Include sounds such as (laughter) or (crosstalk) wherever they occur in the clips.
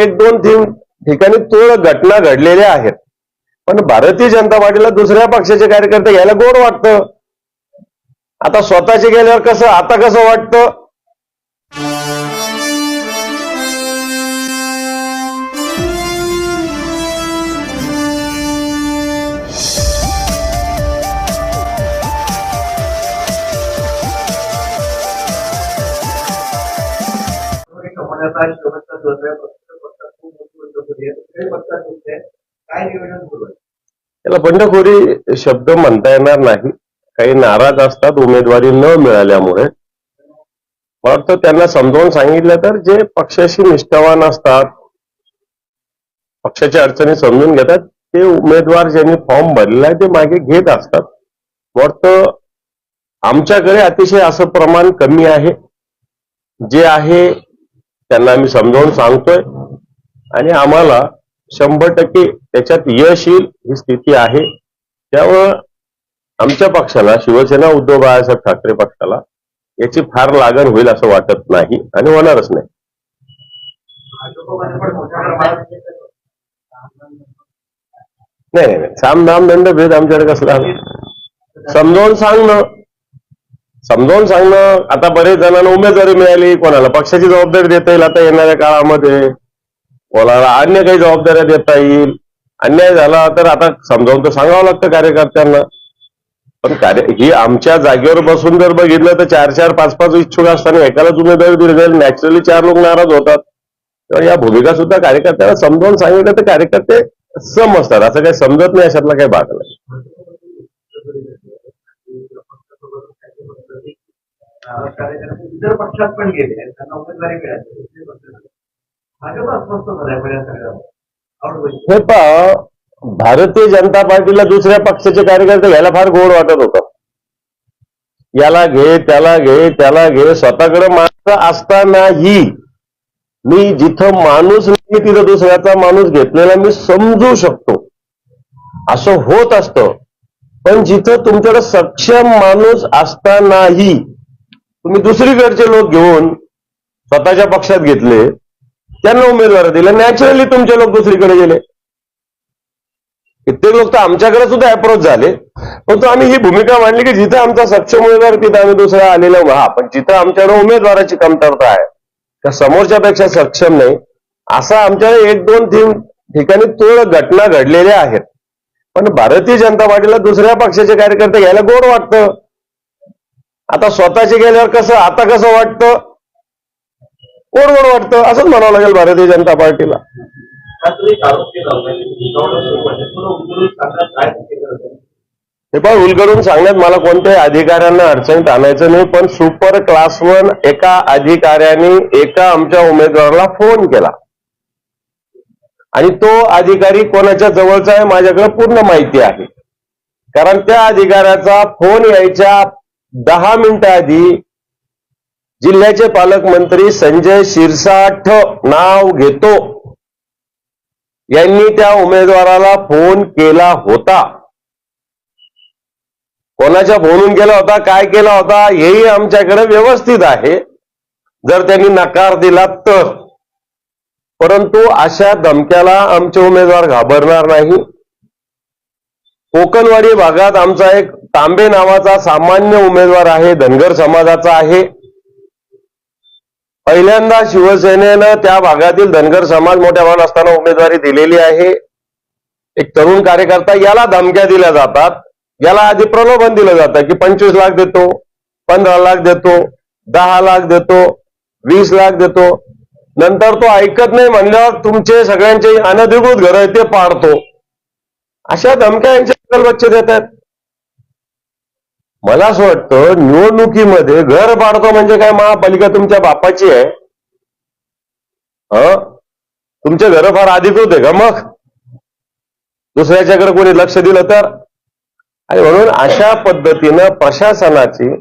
एक दोन तीन ठिकाणी तुरळक घटना घडलेल्या आहेत. पण भारतीय जनता पार्टीला दुसऱ्या पक्षाचे कार्यकर्ते घ्यायला गोड वाटतं. आता स्वतःचे गेल्यावर कसं आता कसं वाटतं? त्याला बंडखोरी शब्द म्हणता येणार नाही. काही नाराज असतात उमेदवारी न मिळाल्यामुळे. मला वाटतं त्यांना समजावून सांगितलं तर जे पक्षाशी निष्ठावान असतात पक्षाच्या अडचणी समजून घेतात ते उमेदवार ज्यांनी फॉर्म भरलेला आहे ते मागे घेत असतात. वाटतं आमच्याकडे अतिशय असं प्रमाण कमी आहे. जे आहे त्यांना आम्ही समजावून सांगतोय. आणि आम्हाला शंभर टक्के त्याच्यात यश येईल ही स्थिती आहे. त्यामुळं आमच्या पक्षाला शिवसेना उद्धव बाळासाहेब ठाकरे पक्षाला याची फार लागण होईल असं वाटत नाही आणि होणारच नाही. नाही नाही नाही. साम नाम दंड भेद आमच्याकडे कसला समजावून सांगणं समजावून सांगणं आता बरेच जणांना उमेदवारी मिळाली कोणाला पक्षाची जबाबदारी देता येईल आता येणाऱ्या काळामध्ये. कोणाला अन्य काही जबाबदाऱ्या देता येईल? अन्याय झाला तर आता समजावून तर सांगावं लागतं कार्यकर्त्यांना. पण कार्य ही आमच्या जागेवर बसून जर बघितलं तर चार चार पाच पाच इच्छुक असताना एकालाच उमेदवारी दिली जाईल नॅचरली चार लोक नाराज होतात. तेव्हा या भूमिका सुद्धा कार्यकर्त्यांना समजावून सांगितलं तर कार्यकर्ते समजतात असं काही समजत नाही अशातला काही भाग नाही. कार्यकर्ते इतर पक्षात पण गेले त्यांना उमेदवारी मिळाली. हे पहा भारतीय जनता पार्टीला दुसऱ्या पक्षाचे कार्यकर्ते घ्यायला फार गोड वाटत होत. याला घे त्याला घे त्याला घे स्वतःकडे माणसं असतानाही मी जिथं माणूस नाही तिथं दुसऱ्याचा माणूस घेतलेला मी समजू शकतो. असं होत असतं. पण जिथं तुमच्याकडे सक्षम माणूस असतानाही तुम्ही दुसरीकडचे लोक घेऊन स्वतःच्या पक्षात घेतले त्यांना उमेदवार दिले. नॅचरली तुमचे लोक दुसरीकडे गेले. कित्येक लोक तर आमच्याकडे सुद्धा अप्रोच झाले. परंतु आम्ही ही भूमिका मांडली की जिथं आमचा सक्षम उमेदवार तिथं आम्ही दुसरा आलेला हा पण जिथं आमच्याकडे उमेदवाराची कमतरता आहे त्या समोरच्यापेक्षा सक्षम नाही. असा आमच्याकडे एक दोन तीन ठिकाणी तोड घटना घडलेल्या आहेत. पण भारतीय जनता पार्टीला दुसऱ्या पक्षाचे कार्यकर्ते घ्यायला गोड वाटतं. आता स्वतःचे गेल्यावर कसं आता कसं वाटतं? कोण कोण वाटतं असंच म्हणावं लागेल भारतीय जनता पार्टीला. हे पण उलगडून सांगण्यात मला कोणत्याही अधिकाऱ्यांना अडचणीत आणायचं नाही पण सुपर क्लास वन एका अधिकाऱ्याने एका आमच्या उमेदवाराला फोन केला. आणि तो अधिकारी कोणाच्या जवळचा आहे माझ्याकडे पूर्ण माहिती आहे. कारण त्या अधिकाऱ्याचा फोन यायच्या दहा मिनिटं आधी जिल्ह्याचे पालकमंत्री संजय शिरसाठ नाव घेतो. यांनी त्या उमेदवाराला फोन केला होता. कोणाच्या फोनून केला होता काय केला होता हेही आमच्याकडे व्यवस्थित आहे. जर त्यांनी नकार दिला तर. परंतु अशा धमक्याला आमचे उमेदवार घाबरणार नाही. कोकणवाडी भागात आमचा एक तांबे नावाचा सामान्य उमेदवार आहे धनगर समाजाचा आहे. पहिल्यांदा शिवसेनेनं त्या भागातील धनगर समाज मोठ्या भागात असताना उमेदवारी दिलेली आहे. एक तरुण कार्यकर्ता याला धमक्या दिल्या जातात. याला आधी प्रलोभन दिलं जातं की पंचवीस लाख देतो पंधरा लाख देतो दहा लाख देतो वीस लाख देतो. नंतर तो ऐकत नाही म्हणल्यावर तुमचे सगळ्यांचे अनधिकृत घर आहे ते पाडतो. अशा धमक्या यांच्या बच्चे देत आहेत मला असं वाटतं निवडणुकीमध्ये घर पाडतो म्हणजे काय? महापालिका तुमच्या बापाची आहे. ह? तुमचे घर फार आधीच होते का मग? दुसऱ्याच्याकडे कोणी लक्ष दिलं तर? आणि म्हणून अशा पद्धतीनं प्रशासनाची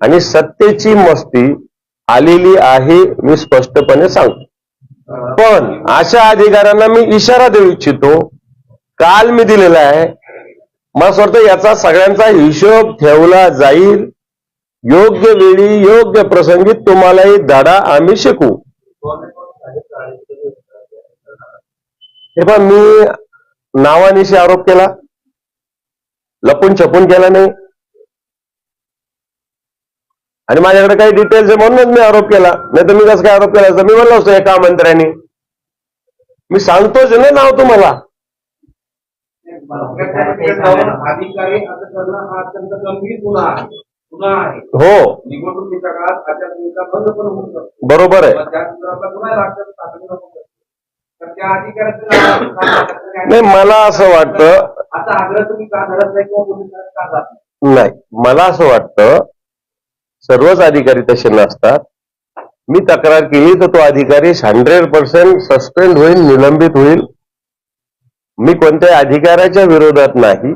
आणि सत्तेची मस्ती आलेली आहे मी स्पष्टपणे सांगतो. पण अशा अधिकाऱ्यांना मी इशारा देऊ इच्छितो. काल मी दिलेला आहे मला असं वाटतं याचा सगळ्यांचा हिशोब ठेवला जाईल. योग्य वेळी योग्य प्रसंगी तुम्हालाही धडा आम्ही शिकू. हे पण मी नावानिशी आरोप केला. लपून छपून केला नाही. आणि माझ्याकडे काही डिटेल्स आहे म्हणूनच मी आरोप केला. नाही तर मी कसं काय आरोप केला? असता मी म्हणलो असतो एका मंत्र्याने. मी सांगतोच ना नाव तुम्हाला. अधिकारी असं करणं हा अत्यंत गंभीर गुन्हा आहे. गुन्हा आहे. हो. निवडणुकीच्या काळात आचारसंहिता बंद पण होऊ शकतो. बरोबर आहे. गुन्हा. तर त्या अधिकाऱ्याचं नाही मला असं वाटतं असा आग्रह तुम्ही का धरत नाही किंवा पोलिसांना का जात नाही? नाही मला असं वाटतं सर्वच अधिकारी तसे नसतात. मी तक्रार केली तर तो अधिकारी हंड्रेड पर्सेंट सस्पेंड होईल निलंबित होईल. मी कोणत्या अधिकाऱ्याच्या विरोधात नाही.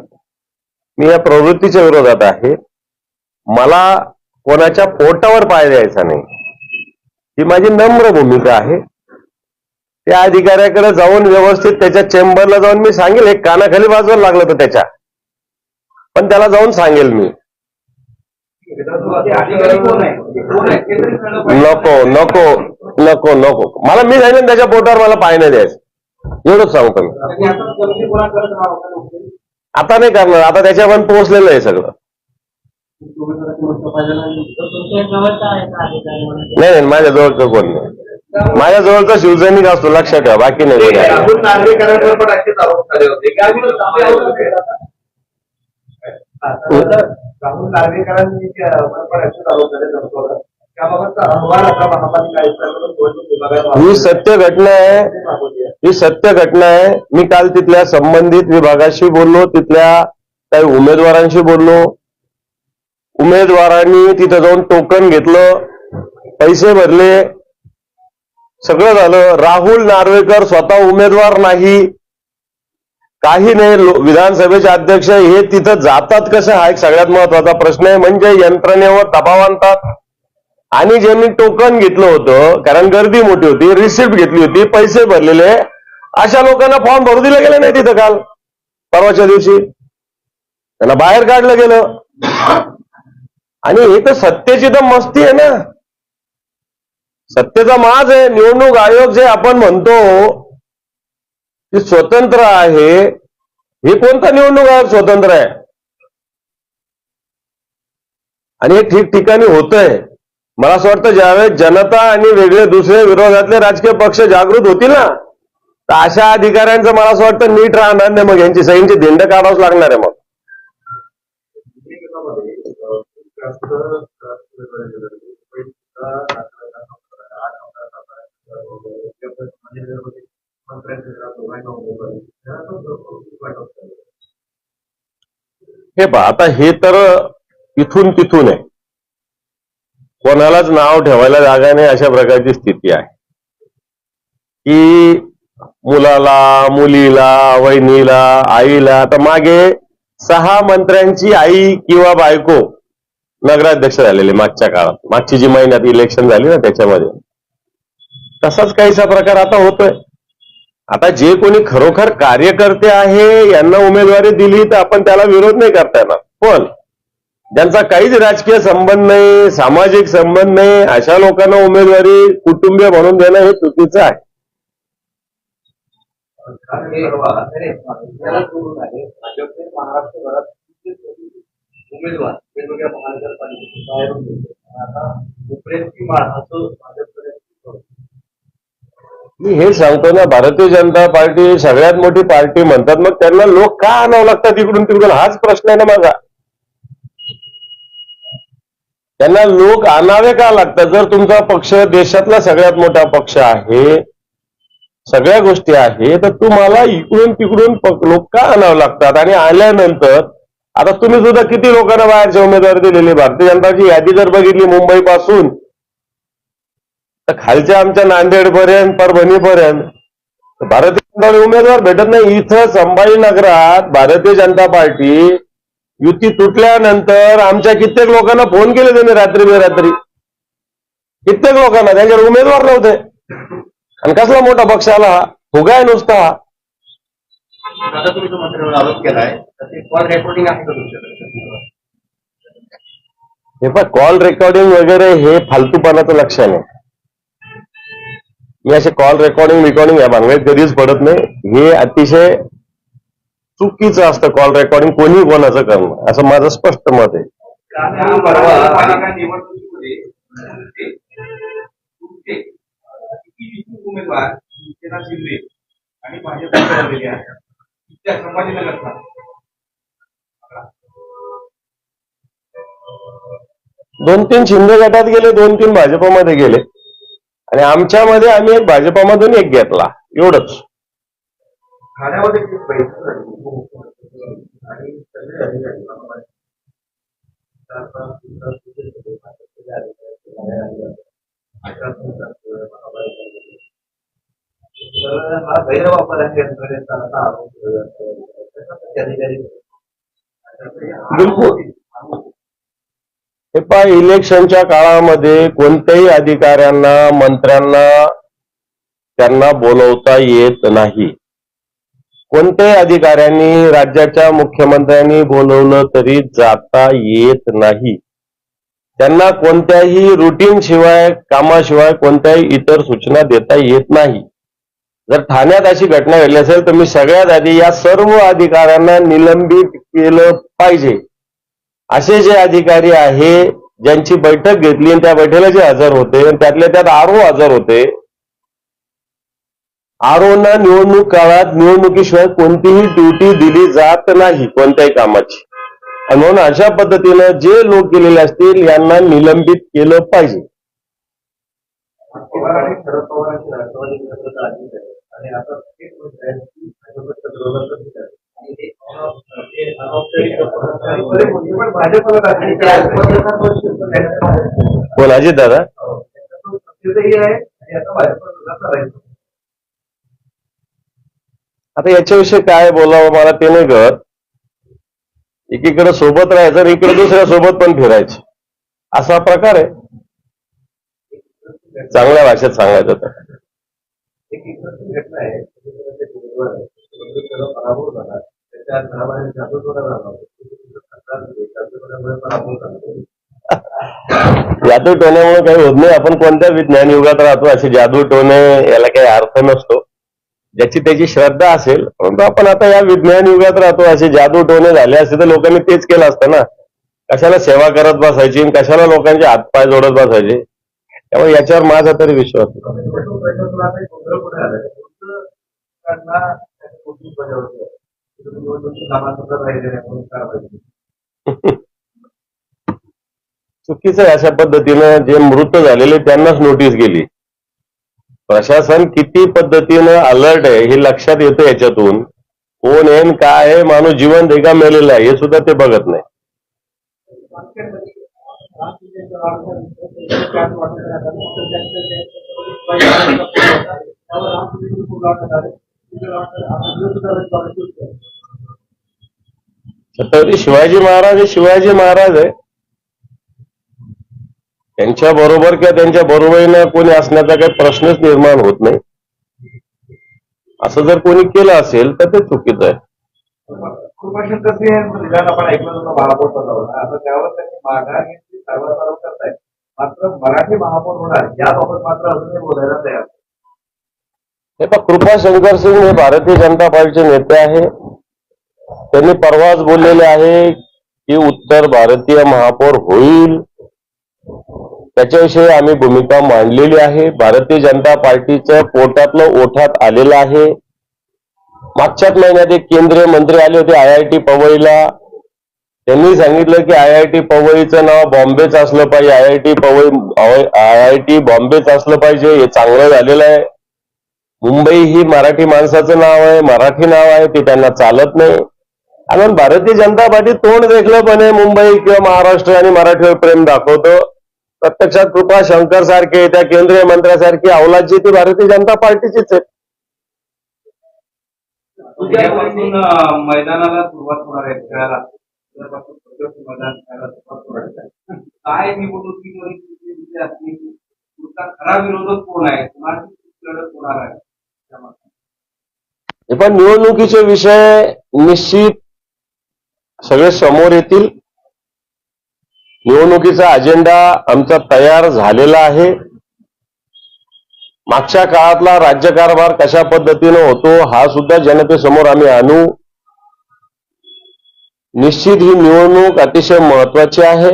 मी या प्रवृत्तीच्या विरोधात आहे. मला कोणाच्या पोटावर पाय द्यायचा नाही. ही माझी नम्र भूमिका आहे. त्या अधिकाऱ्याकडे जाऊन व्यवस्थित त्याच्या चेंबरला जाऊन मी सांगेल. एक कानाखाली वाजवायला लागलं तर त्याच्या. पण त्याला जाऊन सांगेल मी. नको नको नको नको. मला मी सांगितलं त्याच्या पोटावर मला पाय नाही द्यायचं. एवढंच सांगतो मी? आता नाही करणार आता त्याच्यापर्यंत पोहोचलेलं आहे सगळं. नाही नाही माझ्या जवळचं कोण नाही. माझ्या जवळचा शिवसैनिक असतो लक्षात ठेवा बाकी नाही राहुल नार्वेकरांनी ही सत्य घटना आहे. ही सत्य घटना आहे. मी काल तिथल्या संबंधित विभागाशी बोललो तिथल्या काही उमेदवारांशी बोललो. उमेदवारांनी तिथं जाऊन टोकन घेतलं पैसे भरले. सगळं झालं. राहुल नार्वेकर स्वतः उमेदवार नाही. काही नाही. विधानसभेचे अध्यक्ष हे तिथं जातात कसं? हा एक सगळ्यात महत्त्वाचा प्रश्न आहे. म्हणजे यंत्रणेवर दबाव आणतात. आणि ज्यांनी टोकन घेतलं होतं कारण गर्दी मोठी होती रिसिप्ट घेतली होती पैसे भरलेले अशा लोकांना फॉर्म भरू दिला गेला नाही तिथं काल. परवाच्या दिवशी. त्यांना बाहेर काढलं गेलं. आणि हे तर सत्तेची तर मस्ती आहे ना. सत्तेचा माज आहे निवडणूक आयोग जे आपण म्हणतो की स्वतंत्र आहे. हे कोणता निवडणूक आयोग स्वतंत्र आहे? आणि हे ठिकठिकाणी होतंय. मला असं वाटतं ज्यावेळेस जनता आणि वेगळे दुसरे विरोधातले राजकीय पक्ष जागृत होतील ना तर अशा अधिकाऱ्यांचं मला असं वाटतं नीट राहणार नाही मग. यांची सहींची दिंड काढावंच लागणार आहे मग. हे पहा आता हे तर इथून तिथून आहे. कोणालाच नाव ठेवायला जागा नाही अशा प्रकारची स्थिती आहे. की मुलाला मुलीला वहिनीला आईला आता मागे सहा मंत्र्यांची आई किंवा बायको नगराध्यक्ष झालेले मागच्या काळात. मागची जी महिन्यात इलेक्शन झाली ना त्याच्यामध्ये. तसाच काहीसा प्रकार आता होतोय. आता जे कोणी खरोखर कार्यकर्ते आहे यांना उमेदवारी दिली तर आपण त्याला विरोध नाही करता येणार. पण ज्यांचा काहीच राजकीय संबंध नाही सामाजिक संबंध नाही अशा लोकांना उमेदवारी कुटुंबीय म्हणून देणं हे चुकीचं आहे. उमेदवार वेगवेगळ्या मी हे सांगतो ना भारतीय जनता पार्टी सगळ्यात मोठी पार्टी म्हणतात मग त्यांना लोक का आणावं लागतात इकडून तिकडून? हाच प्रश्न आहे ना माझा. त्यांना लोक आणावे का लागतात? जर तुमचा पक्ष देशातला सगळ्यात मोठा पक्ष आहे सगळ्या गोष्टी आहे तर तुम्हाला इकडून तिकडून लोक का आणावं लागतात? आणि आल्यानंतर आता तुम्ही सुद्धा किती लोकांना बाहेरची उमेदवार दिलेले? भारतीय जनताची यादी जर बघितली मुंबईपासून तर खालच्या आमच्या नांदेड पर्यंत परभणी पर्यंत भारतीय जनता उमेदवार भेटत नाही. इथं संभाजीनगरात भारतीय जनता पार्टी युती तुटल्यानंतर आमच्या कित्येक लोकांना फोन केले त्यांनी रात्री बेरात्री. कित्येक लोकांना त्यांच्यावर उमेदवार नव्हते. आणि कसला मोठा पक्ष आला हा फुगाय नुसता. हा आहे हे पण कॉल रेकॉर्डिंग वगैरे हे फालतूपणाचं लक्षण आहे. मी असे कॉल रेकॉर्डिंग रेकॉर्डिंग या भानगडीत कधीच पडत नाही. हे अतिशय चुकीचं असतं कॉल रेकॉर्डिंग कोणी कोणाचं करणं. असं माझं स्पष्ट मत आहे. दोन तीन शिंदे गटात गेले दोन तीन भाजपमध्ये गेले. आणि आमच्यामध्ये आम्ही एक भाजपमधून एक घेतला. एवढंच. ठाण्यामध्ये किती बैठक झाली उपमुख्यमंत्री आणि सगळे अधिकारी. चार पाच दिवसात तिथे सगळे आले. आश्वासन. तर हा गैरवापर असा आरोप बिलकुल. हे पहा इलेक्शनच्या काळामध्ये कोणत्याही अधिकाऱ्यांना मंत्र्यांना त्यांना बोलवता येत नाही. कोणत्याही अधिकाऱ्यांनी राज्याच्या मुख्यमंत्र्यांनी बोलवलं तरी जाता येत नाही. त्यांना कोणत्याही रुटीन शिवाय कामाशिवाय कोणत्याही इतर सूचना देता येत नाही. जर ठाण्यात अशी घटना घडली असेल तर मी सगळ्यात आधी या सर्व अधिकाऱ्यांना निलंबित केलं पाहिजे. असे जे अधिकारी आहे ज्यांची बैठक घेतली आणि त्या बैठकीला जे हजर होते आणि त्यातल्या त्यात आरो हजर होते आरोना निवडणूक काळात निवडणुकीशिवाय कोणतीही ड्युटी दिली जात नाही कोणत्याही कामाची. आणि म्हणून अशा पद्धतीनं जे लोक गेलेले असतील यांना निलंबित केलं पाहिजे. बोला दादा हो. त्याच्यातून सत्तेतही आहे आणि आता याच्याविषयी काय बोलावं मला ते नाही कळत. एकीकडे सोबत राहायचं आणि इकडे दुसऱ्या सोबत पण फिरायचं. असा प्रकार आहे. चांगल्या भाषेत सांगायचं तर. (laughs) जादू टोण्यामुळे काही होत नाही. आपण कोणत्या विज्ञान युगात राहतो असे जादू टोणे याला काही अर्थ नसतो. ज्याची त्याची श्रद्धा असेल परंतु आपण आता या विज्ञान युगात राहतो असे जादू टोने झाले असते तर लोकांनी तेच केलं असतं ना. कशाला सेवा करत बसायची आणि कशाला लोकांचे हातपाय जोडत बसायचे? त्यामुळे याच्यावर माझा तरी विश्वास (laughs) चुकीचं अशा पद्धतीनं जे मृत झालेले त्यांनाच नोटीस गेली. प्रशासन किती पद्धतीनं अलर्ट आहे हे लक्षात येतं याच्यातून. कोण आहे काय आहे? माणूस जीवन आहे का मेलेला आहे. हे सुद्धा ते बघत नाही. छत्रपती शिवाजी महाराज हे शिवाजी महाराज आहे. त्यांच्या बरोबर किंवा त्यांच्या बरोबरीनं कोणी असण्याचा काही प्रश्नच निर्माण होत नाही. असं जर कोणी केलं असेल तर ते चुकीचं आहे. कृपाशंकर हे पहा कृपा शंकर सिंग हे भारतीय जनता पार्टीचे नेते आहे. त्यांनी परवाच बोललेले आहे की उत्तर भारतीय महापौर होईल. त्याच्याविषयी आम्ही भूमिका मांडलेली आहे. भारतीय जनता पार्टीचं पोटातलं ओठात आलेलं आहे. मागच्याच महिन्यात एक केंद्रीय मंत्री आले होते आय आय टी पवईला. त्यांनी सांगितलं की आय आय टी पवईचं नाव बॉम्बेच असलं पाहिजे. I I T Powai I I T बॉम्बेच असलं पाहिजे. हे चांगलं झालेलं आहे. मुंबई ही मराठी माणसाचं नाव आहे मराठी नाव आहे ते त्यांना चालत नाही. आणि भारतीय जनता पार्टी तोंड देखलं पण आहे मुंबई किंवा महाराष्ट्र आणि मराठीवर प्रेम दाखवतो. प्रत्यक्षात कृपा शंकर सारखे त्या केंद्रीय मंत्र्यासारखी अवलाद जी ती भारतीय जनता पार्टीचीच आहे. मैदानाला सुरुवात होणार आहे खेळायला. काय निवडणुकीमध्ये खरा विरोधक कोण लढत होणार. हे पण निवडणुकीचे विषय निश्चित सगळे समोर येतील. निवडणुकीचा अजेंडा आमचा तयार झालेला आहे. मागच्या काळातला राज्यकारभार कशा पद्धतीनं होतो हा सुद्धा जनतेसमोर आम्ही आणू. निश्चित ही निवडणूक अतिशय महत्वाची आहे.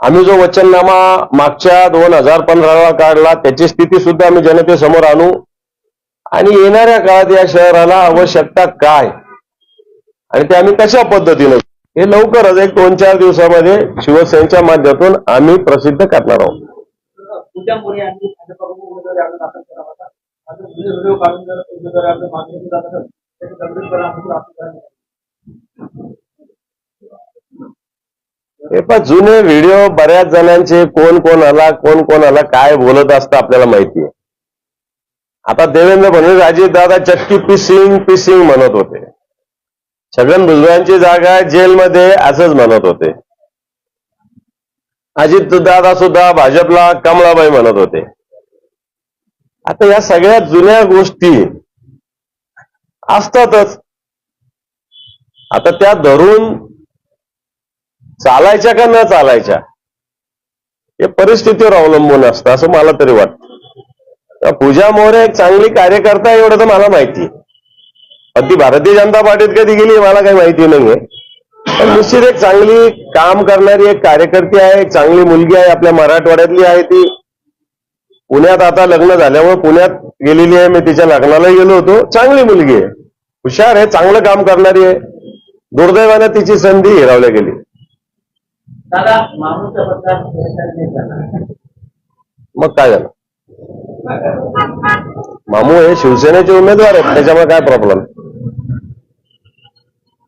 आम्ही जो वचननामा मागच्या दोन हजार पंधराला काढला त्याची स्थिती सुद्धा आम्ही जनतेसमोर आणू. आणि येणाऱ्या काळात या शहराला आवश्यकता काय? आणि ते आम्ही कशा पद्धतीनं हे लवकरच एक दोन चार दिवसामध्ये शिवसेनेच्या माध्यमातून आम्ही प्रसिद्ध करणार आहोत. हे पण जुने व्हिडिओ बऱ्याच जणांचे कोण कोणाला कोण कोणाला काय बोलत असतं आपल्याला माहिती आहे. आता देवेंद्र फडणवीस अजित दादा चक्की पिसिंग पिसिंग म्हणत होते. छगन भुजबळांची जागा जेलमध्ये असंच म्हणत होते. अजित दादा सुद्धा भाजपला कमळाबाई म्हणत होते. आता या सगळ्या जुन्या गोष्टी असतातच. आता त्या धरून चालायच्या का न चालायच्या? हे परिस्थितीवर अवलंबून असतं असं मला तरी वाटतं. पूजा मोरे एक चांगली कार्यकर्ता एवढं तर मला माहिती अगदी भारतीय जनता पार्टीत कधी गेली मला काही माहिती नाहीये. पण निश्चित एक चांगली काम करणारी एक कार्यकर्ती आहे एक चांगली मुलगी आहे आपल्या मराठवाड्यातली आहे ती. पुण्यात आता लग्न झाल्यामुळे पुण्यात गेलेली आहे मी तिच्या लग्नाला गेलो होतो. चांगली मुलगी आहे. हुशार आहे चांगलं काम करणारी आहे. दुर्दैवानं तिची संधी हिरावल्या गेली. मग काय झालं? मामू हे शिवसेनेचे उमेदवार आहेत त्याच्यामुळे काय प्रॉब्लेम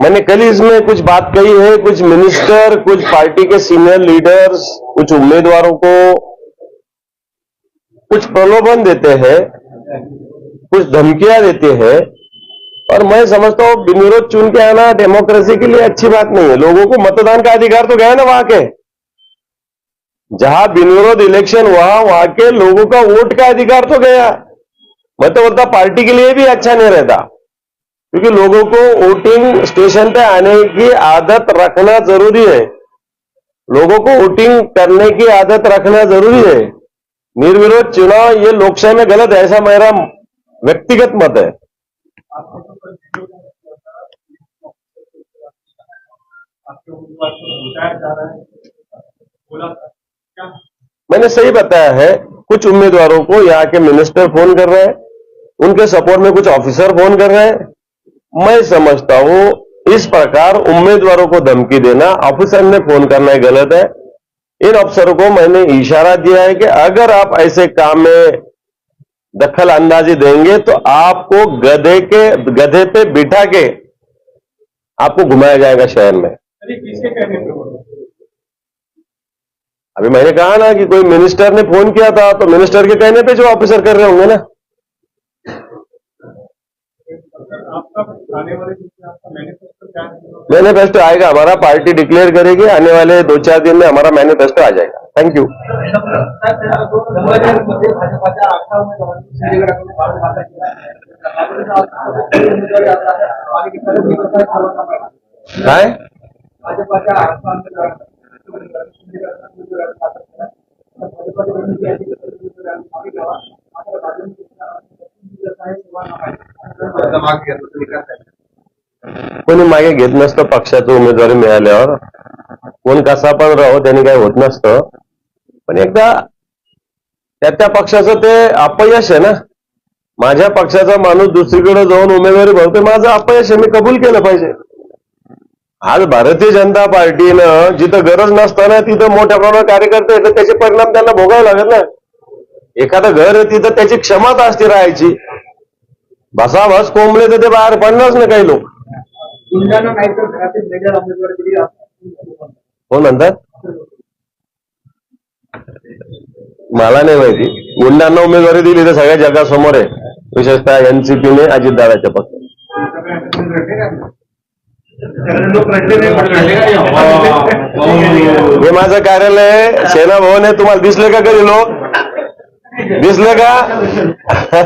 मैंने कल इसमें कुछ बात कही है, कुछ मिनिस्टर कुछ पार्टी के सीनियर लीडर्स कुछ उम्मीदवारों को कुछ प्रलोभन देते हैं, कुछ धमकियाँ देते हैं, और मैं समझता हूँ बिनविरोध चुन के आना डेमोक्रेसी के लिए अच्छी बात नहीं है। लोगों को मतदान का अधिकार तो गया ना वहाँ के। जहाँ बिनविरोध इलेक्शन हुआ, वहाँ के लोगों का वोट का अधिकार तो गया। मैं तो बोलता पार्टी के लिए भी अच्छा नहीं रहता। क्योंकि लोगों को वोटिंग स्टेशन पे आने की आदत रखना ज़रूरी है। लोगों को वोटिंग करने की आदत रखना ज़रूरी है। निर्विरोध चुनाव ये लोकशाही में गलत है, ऐसा मेरा व्यक्तिगत मत है। मैंने सही बताया है, कुछ उम्मीदवारों को यहाँ के मिनिस्टर फ़ोन कर रहे हैं, उनके सपोर्ट में कुछ ऑफिसर फ़ोन कर रहे हैं। मैं समझता हूँ इस प्रकार उम्मीदवारों को धमकी देना ऑफिसर ने फ़ोन करना गलत है। इन अफसरों को मैंने इशारा दिया है कि अगर आप ऐसे काम में दखल अंदाजी देंगे तो आपको गधे के गधे पे बिठा के आपको घुमाया जाएगा शहर में। अभी मैंने कहा ना कि कोई मिनिस्टर ने फ़ोन किया था तो मिनिस्टर के कहने पे जो ऑफिसर कर रहे होंगे ना। मैनिफेस्टो क्या है मैनिफेस्टो आएगा हमारा पार्टी डिक्लेयर करेगी आने वाले दो चार दिन में हमारा मैनिफेस्टो आ जाएगा थैंक यू संभाजीनगरमध्ये भाजपाच्या अठरा उमेदवारांनी शिंदेगडाकडून भारत माता केला उमेदवारी अर्ज आहे. पालिकेकडे मी कसं ठरवणार नाही. काय भाजपाच्या कोणी मागे घेत नसतं पक्षाचं उमेदवारी मिळाल्यावर. कोण कसा पण राहो त्यांनी काही होत नसतं. पण एकदा त्या त्या पक्षाचं ते अपयश आहे ना. माझ्या पक्षाचा माणूस दुसरीकडे जाऊन उमेदवारी भरतोय माझं अपयश आहे मी कबूल केलं पाहिजे. आज भारतीय जनता पार्टीनं जिथं गरज नसताना तिथं मोठ्या प्रमाणात कार्यकर्ते येतात त्याचे परिणाम त्यांना भोगावे लागत ना एखादं घर आहे तिथं त्याची क्षमता असते राहायची. बसाबस कोंबले तर ते बाहेर पडणारच ना काही लोक. हो म्हणतात मला नाही माहिती. गुंडांना उमेदवारी दिली तर सगळ्या जगासमोर आहे. विशेषतः एनसीपीने अजितदादाच्या पक्ष. हे माझं कार्यालय सेना भवन आहे. तुम्हाला दिसले का कधी लोक? दिसले का?